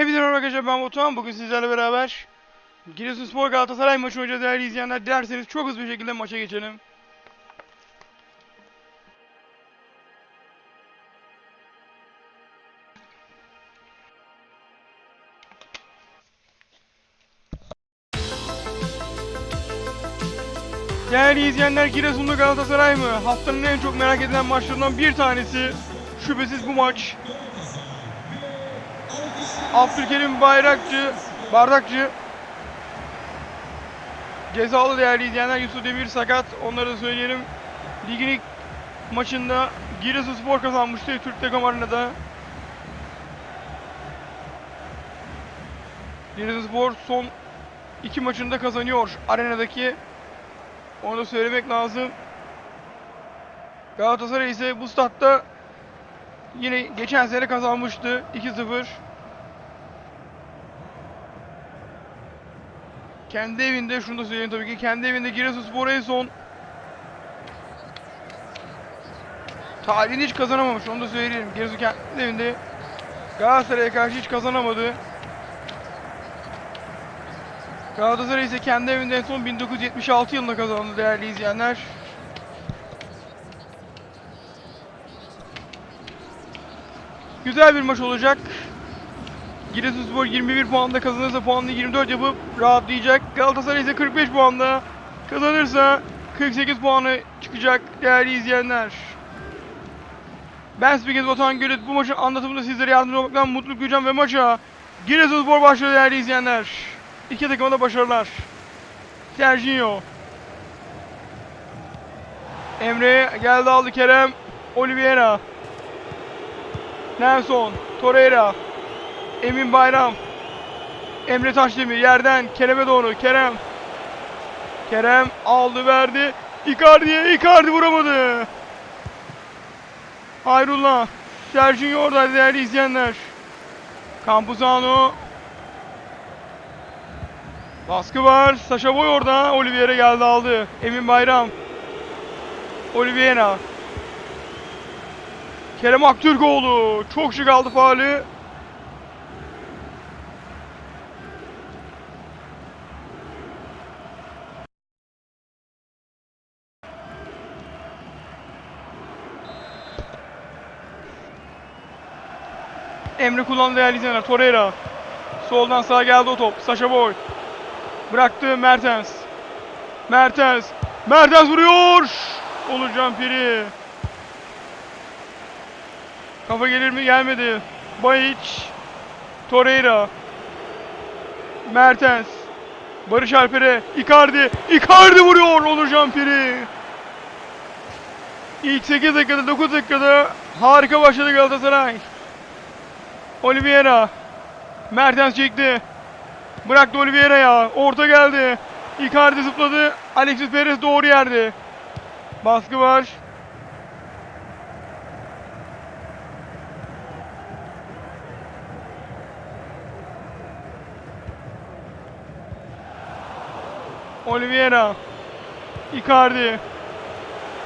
Hepinize merhaba arkadaşlar ben Batuhan. Bugün sizlerle beraber Giresunspor Galatasaray maçı oynayacağız değerli izleyenler. Dilerseniz çok hızlı bir şekilde maça geçelim. Değerli izleyenler Giresunlu Galatasaray mı? Haftanın en çok merak edilen maçlarından bir tanesi. Şüphesiz bu maç. Abdülkerim Bayrakçı, Bardakçı cezalı değerli izleyenler Yusuf Demir sakat. Onları da söyleyelim. Ligin ilk maçında Giresunspor kazanmıştı Türk Telekom Arena'da. Giresunspor son iki maçında kazanıyor arenadaki. Onu da söylemek lazım. Galatasaray ise bu statta yine geçen sene kazanmıştı 2-0. Kendi evinde şunu da söyleyeyim tabii ki kendi evinde Giresunspor en son tarihini hiç kazanamamış onu da söyleyeyim. Giresun kendi evinde Galatasaray'a karşı hiç kazanamadı. Galatasaray ise kendi evinde en son 1976 yılında kazandı değerli izleyenler. Güzel bir maç olacak. Giresunspor 21 puanda kazanırsa puanını 24 yapıp rahatlayacak. Galatasaray ise 45 puanda kazanırsa 48 puanı çıkacak değerli izleyenler. Ben Spiker Batuhan Gölüt bu maçın anlatımında sizlere yardımcı olmaktan mutluluk duyacağım ve maça Giresunspor başlıyor değerli izleyenler. İki takıma da başarılar. Serginho. Emre geldi aldı Kerem. Oliveira. Nelson. Torreira. Emin Bayram. Emre Taşdemir yerden Kerem'e doğru. Kerem. Kerem aldı verdi. Icardi'ye Icardi vuramadı. Hayrullah. Serginho orada değerli izleyenler. Campuzano. Baskı var. Saşa Boy orada. Oliveira geldi aldı. Emin Bayram. Oliveira. Kerem Aktürkoğlu. Çok şık aldı faali. Emre kullandı değerli izleyenler. Torreira. Soldan sağa geldi o top. Saşa Boy. Bıraktı Mertens. Mertens. Mertens vuruyor. Olacağım Piri. Kafa gelir mi? Gelmedi. Bayiç. Torreira. Mertens. Barış Alper'e. Icardi. Icardi vuruyor. Olacağım Piri. İlk 8 dakikada 9 dakikada harika başladı Galatasaray. Oliveira. Mertens çekti. Bıraktı Oliveira'ya. Orta geldi. Icardi zıpladı. Alexis Perez doğru yerde. Baskı var. Oliveira. Icardi.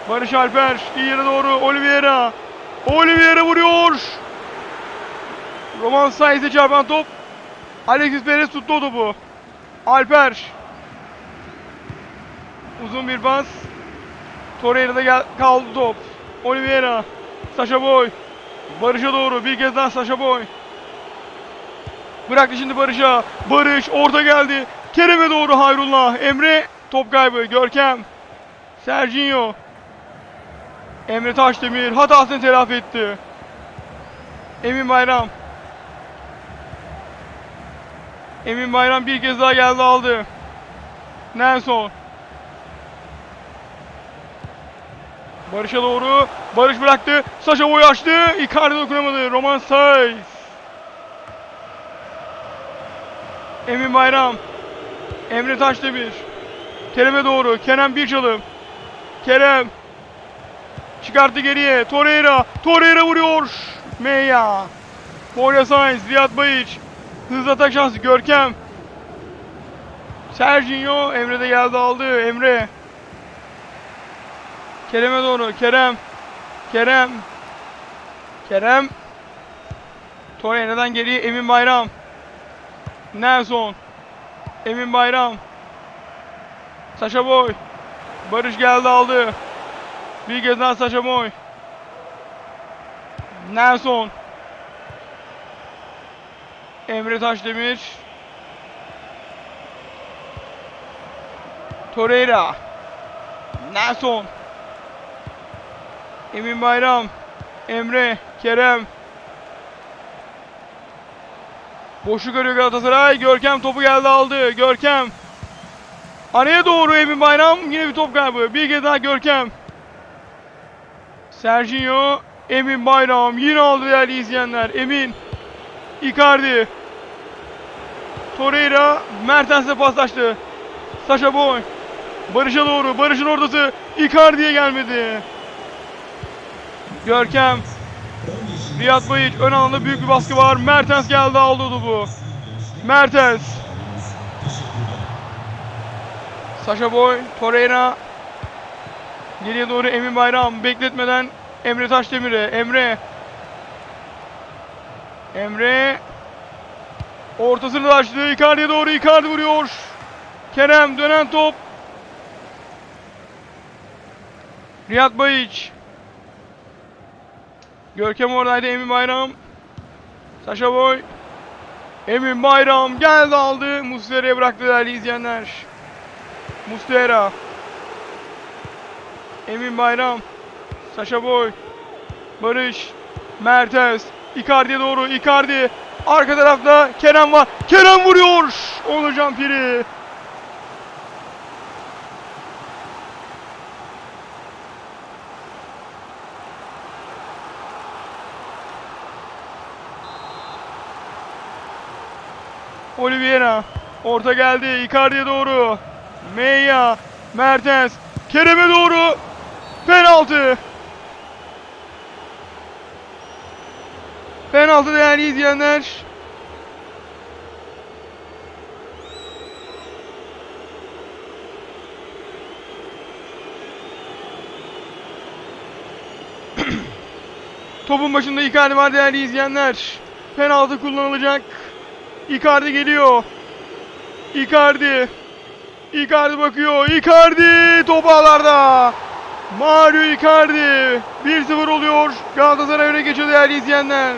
Barış Alper. iyi yere doğru. Oliveira. Oliveira vuruyor. Roman Saiz'e çarpan top. Alexis Perez tuttu o topu. Alper. Uzun bir pas. Torreira'da gel kaldı top. Oliveira. Saşa Boy. Barış'a doğru bir kez daha Saşa Boy. Bıraktı şimdi Barış'a. Barış orta geldi. Kerem'e doğru Hayrullah. Emre top kaybı. Görkem. Serginho. Emre Taşdemir hatasını telafi etti. Emin Bayram. Emin Bayram bir kez daha geldi aldı. Nelson. Barış'a doğru. Barış bıraktı. Saşa boyu açtı. Icardi dokunamadı. Roman Saiz. Emin Bayram. Emre Taşdemir. Kerem'e doğru. Kerem bir çalım. Kerem. Çıkarttı geriye. Torreira. Torreira vuruyor. Meya. Moria Sainz. Riyad Bayiç. Hızlı atak şansı Görkem. Serginho Emre de geldi aldı. Emre. Kerem'e doğru. Kerem. Kerem. Kerem. Torreira'dan geriye Emin Bayram. Nelson. Emin Bayram. Saşa Boy. Barış geldi aldı. Bir kez daha Saşa Boy. Nelson. Emre Taşdemir. Torreira. Nelson. Emin Bayram. Emre. Kerem. Boşluk arıyor Galatasaray. Görkem topu geldi aldı. Görkem. Araya doğru Emin Bayram. Yine bir top kaybı. Bir kez daha Görkem. Serginho. Emin Bayram. Yine aldı değerli izleyenler. Emin. Icardi. Torreira. Mertens'e paslaştı. Saşa Boy. Barış'a doğru. Barış'ın ortası. Icardi'ye gelmedi. Görkem. Riyad Bayiç ön alanda büyük bir baskı var. Mertens geldi aldı topu. Mertens. Saşa Boy, Torreira. Geriye doğru Emin Bayram bekletmeden Emre Taşdemir'e. Emre. Emre. Ortasını da açtı. Icardi'ye doğru Icardi vuruyor. Kerem dönen top. Riyad Bayiç. Görkem oradaydı Emin Bayram. Saşa Boy. Emin Bayram geldi aldı. Muslera'ya bıraktı değerli izleyenler. Muslera. Emin Bayram. Saşa Boy. Barış. Mertens. Icardi'ye doğru. Icardi. Arka tarafta Kerem var. Kerem vuruyor. Onurcan Piri. Oliveira. Orta geldi. Icardi'ye doğru. Meya. Mertens. Kerem'e doğru. Penaltı. Penaltı değerli izleyenler. Topun başında Icardi var değerli izleyenler. Penaltı kullanılacak. Icardi geliyor. Icardi. Icardi bakıyor. Icardi top ağlarda. Mario Icardi. 1-0 oluyor. Galatasaray öne geçiyor değerli izleyenler.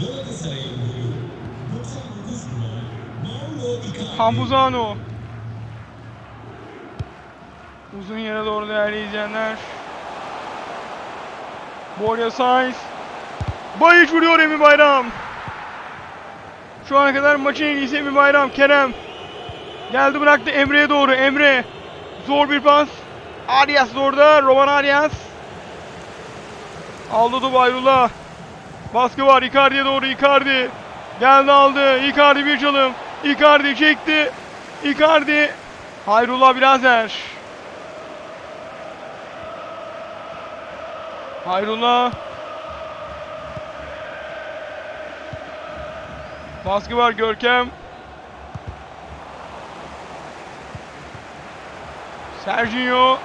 Galatasaray'ın golü 99 numara Mauro Icardi. Hambuzano. Uzun yere doğru değerli. Borja Sainz. Bayiç vuruyor Emin Bayram. Şu ana kadar maçın en iyisi Emin Bayram. Kerem. Geldi bıraktı Emre'ye doğru. Emre. Zor bir pas. Arias da orada. Roman Arias. Aldı topu Ayrullah. Baskı var Icardi'ye doğru Icardi. Geldi aldı. Icardi bir çalım. Icardi çekti. Icardi. Hayrullah Bilazer. Hayrullah. Baskı var Görkem. Serginho.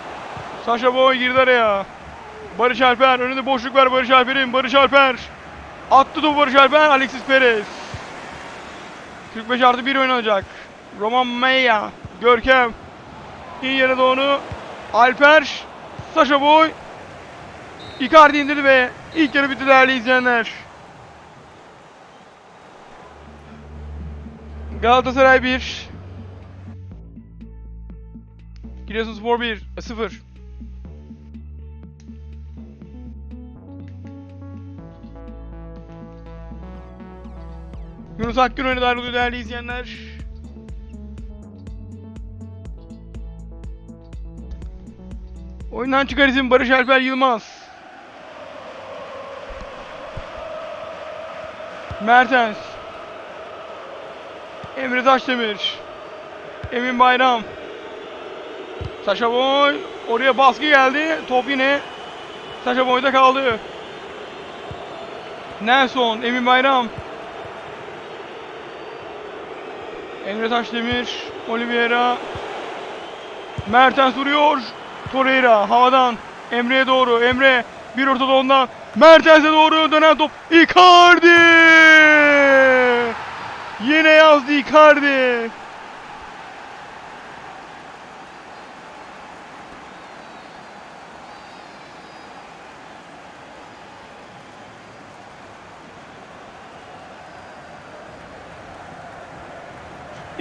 Saşa Boy girdi araya. Barış Alper. Önünde boşluk var Barış Alper'in. Barış Alper. Attı topu Barış Alper. Alexis Perez. 45 artı 1 oynanacak. Roman Meya. Görkem. İyi yere doğru. Alper. Saşa Boy. Icardi indirdi ve ilk yarı bitti değerli izleyenler. Galatasaray 1. Giresunspor 1. 0. Yunus Akgün oynadı ayrılıyor değerli izleyenler. Oyundan çıkar isim Barış Alper Yılmaz. Mertens. Emre Taşdemir. Emin Bayram. Saşa Boy oraya baskı geldi. Top yine Saşa Boy'da kaldı. Nelson, Emin Bayram. Emre Taşdemir, Oliveira. Mertens vuruyor. Torreira havadan Emre'ye doğru. Emre bir ortada ondan. Mertens'e doğru dönen top. Icardi! Yine yazdı Icardi.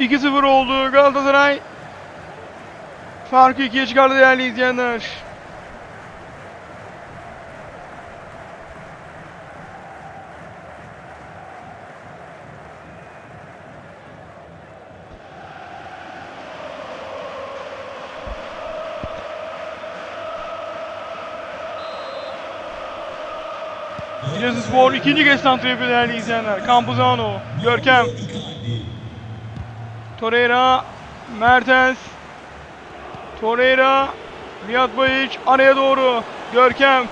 İki 0 oldu Galatasaray. Farkı ikiye çıkardı değerli izleyenler. Giresunspor ikinci kez santra yapıyor değerli izleyenler. Campuzano, Görkem. Torreira, Mertens, Torreira, Riyad Bayiç araya doğru. Görkem,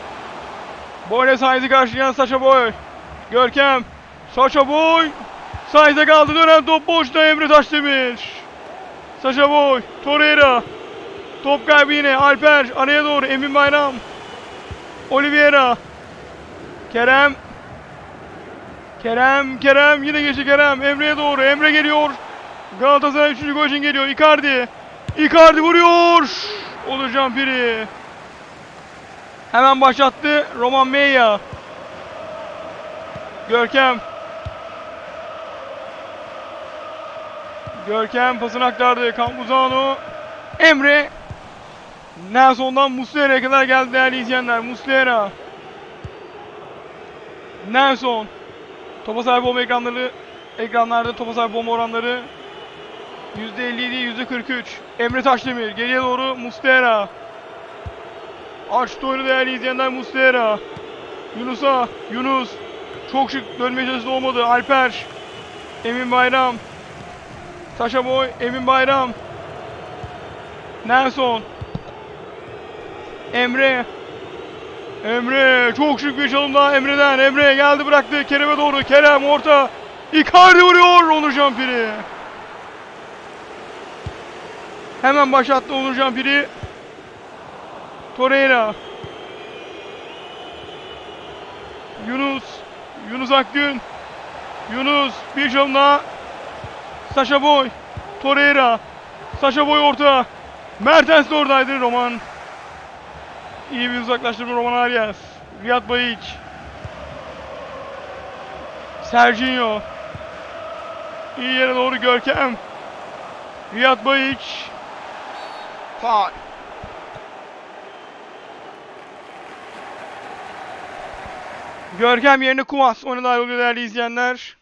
Boyla Saiz'i karşılayan Saşa Boy. Görkem, Saşa Boy, Saiz'e kaldı dönen top boşta Emre Taşdemir. Saşa Boy, Torreira, top kaybı yine Alper araya doğru Emin Bayram. Oliveira, Kerem, Kerem, Kerem yine geçti Kerem. Emre'ye doğru. Emre geliyor. Galatasaray 3. gol için geliyor. Icardi. Icardi vuruyor. Olacağım biri. Hemen başlattı. Roman Meya. Görkem. Görkem pasını aktardı. Campuzano. Emre. Nelson'dan Muslera'ya kadar geldi değerli izleyenler. Muslera. Nelson. Topa sahip olma ekranları ekranlarda topa sahip olma oranları %57, %43. Emre Taşdemir geriye doğru Mustera. Açtı oyunu değerli izleyenler Mustera. Yunus'a, Yunus. Çok şık dönmeye çalıştı olmadı. Alper. Emin Bayram. Saşa Boy, Emin Bayram. Nelson. Emre. Emre çok şık bir çalım daha Emre'den. Emre geldi bıraktı Kerem'e doğru. Kerem orta. Icardi vuruyor Onurcan Piri. Hemen başlattı Onurcan Piri. Torreira. Yunus. Yunus Akgün. Yunus bir daha. Saşa Boy. Torreira. Saşa Boy orta. Mertens de oradaydı Roman. İyi bir uzaklaştırma Roman Arias. Riyad Bayiç. Serginho. İyi yere doğru Görkem. Riyad Bayiç. Faal. Görkem yerine Kumas. Oyuna dahil oluyor değerli izleyenler.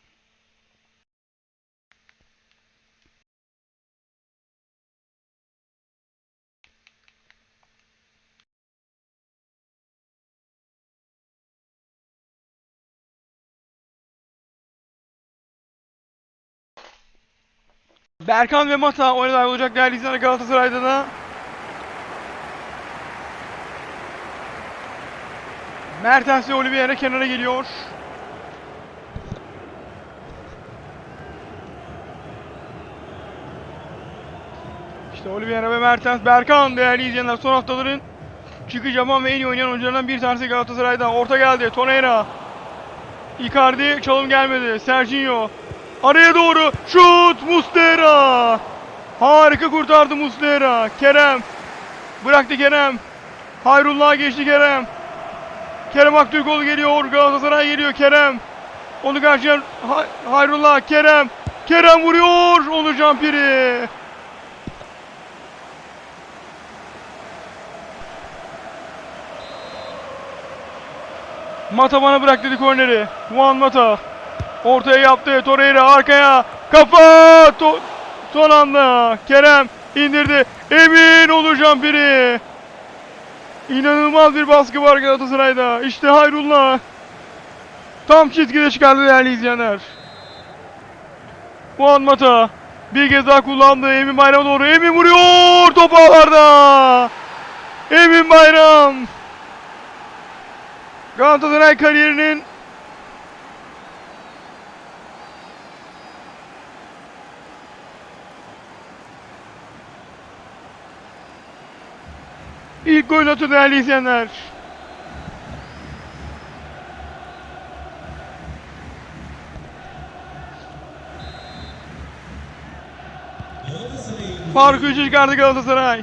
Berkan ve Mata oyuna dahil olacak değerli izleyenler Galatasaray'da da. Mertens ve Oliveira kenara geliyor. İşte Oliveira ve Mertens, Berkan değerli izleyenler son haftaların çıkış yapan ve en iyi oynayan oyuncularından bir tanesi Galatasaray'da. Orta geldi, Torreira. Icardi, çalım gelmedi. Serginho. Araya doğru, şut, Muslera. Harika kurtardı Muslera. Kerem. Bıraktı Kerem. Hayrullah geçti Kerem. Kerem Aktürkoğlu geliyor. Galatasaray geliyor Kerem. Onu karşılayan Hay- Hayrullah Kerem. Kerem vuruyor. Onurcan Piri. Mata bana bırak dedi korneri. Juan Mata. Ortaya yaptı. Torreira arkaya. Kafa. To- son anda. Kerem indirdi. Emin Onurcan Piri. İnanılmaz bir baskı var Galatasaray'da. İşte Hayrullah. Tam çizgide çıkardı değerli izleyenler. Juan Mata. Bir kez daha kullandı. Emin Bayram'a doğru. Emin vuruyor. Top ağlarda. Emin Bayram. Galatasaray kariyerinin ilk golünü atıyor değerli izleyenler. Farkı 3'e çıkardı Galatasaray.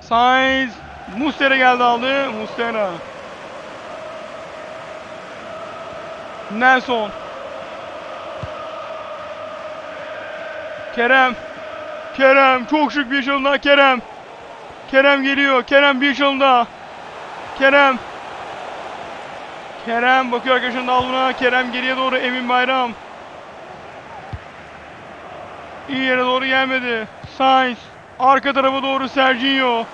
Sainz Mustera geldi aldı. Mustera. Nelson. Kerem. Kerem çok şık bir şalında Kerem. Kerem geliyor. Kerem bir şalında. Kerem. Kerem bakıyor arkadaşının alnına. Kerem geriye doğru Emin Bayram. İyi yere doğru gelmedi. Sainz. Arka tarafa doğru Serginho.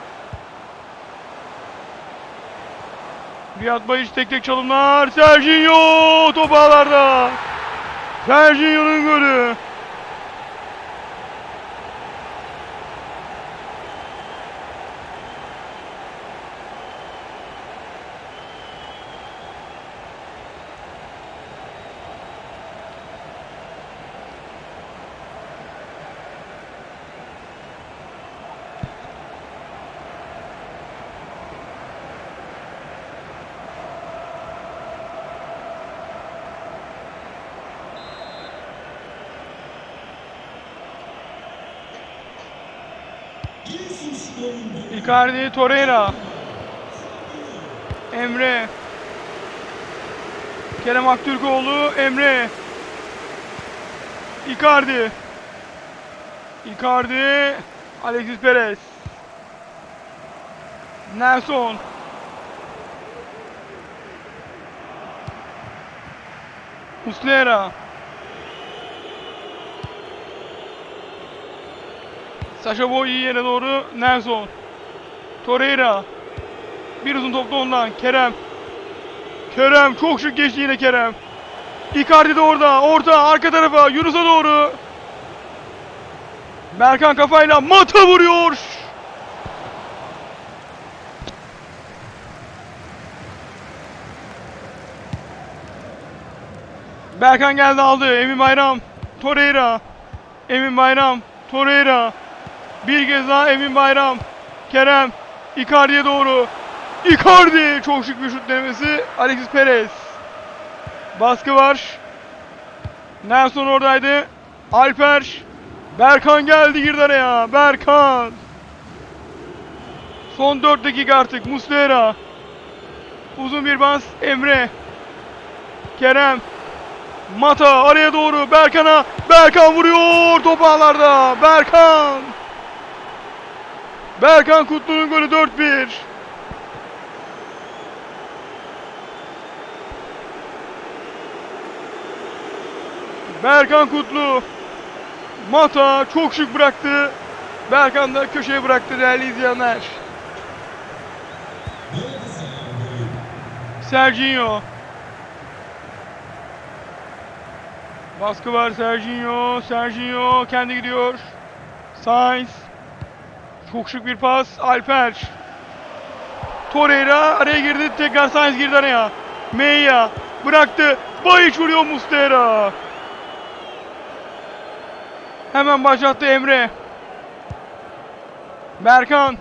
Riyad Bayiç tek tek çalımlar. Serginho top ağlarda. Serginho'nun golü. Icardi, Torreira. Emre. Kerem Aktürkoğlu, Emre. Icardi. Icardi, Alexis Perez. Nelson. Muslera. Sasha Boy iyi yere doğru. Nelson. Torreira. Bir uzun topta ondan. Kerem. Kerem çok şık geçti yine Kerem. Icardi de orada. Orta arka tarafa. Yunus'a doğru. Berkan kafayla mata vuruyor. Berkan geldi aldı. Emin Bayram. Torreira. Emin Bayram. Torreira. Bir kez daha Emin Bayram. Kerem. Icardi'ye doğru. Icardi. Çok şık bir şut denemesi. Alexis Perez. Baskı var. Nelson oradaydı. Alper. Berkan geldi girdi araya. Berkan. Son 4 dakika artık. Muslera. Uzun bir bas. Emre. Kerem. Mata araya doğru Berkan'a. Berkan vuruyor top ağlarda. Berkan. Berkan Kutlu'nun golü 4-1. Berkan Kutlu. Mata çok şık bıraktı. Berkan da köşeye bıraktı değerli izleyenler. Serginho. Baskı var Serginho. Serginho kendi gidiyor. Sainz. Çok şık bir pas. Alper. Torreira araya girdi. Tekrar Sainz girdi araya. Meya bıraktı. Bayiç vuruyor Mustera. Hemen başlattı Emre. Berkan.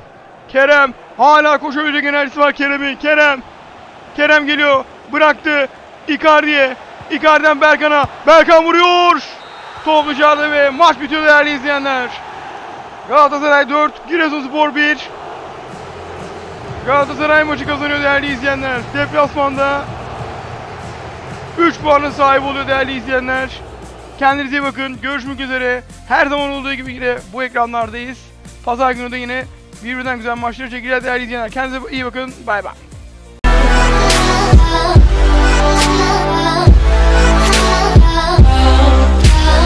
Kerem. Hala koşabilecek enerjisi var Kerem'in. Kerem. Kerem geliyor. Bıraktı. Icardi'ye. Icardi'den Berkan'a. Berkan vuruyor. Top dışarıda ve maç bitiyor değerli izleyenler. Galatasaray 4, Giresunspor 1. Galatasaray maçı kazanıyor değerli izleyenler. Deplasmanda 3 puanın sahibi oluyor değerli izleyenler. Kendinize iyi bakın. Görüşmek üzere. Her zaman olduğu gibi yine bu ekranlardayız. Pazar günü de yine birbirinden güzel maçları çekeceğiz değerli izleyenler. Kendinize iyi bakın. Bay bay.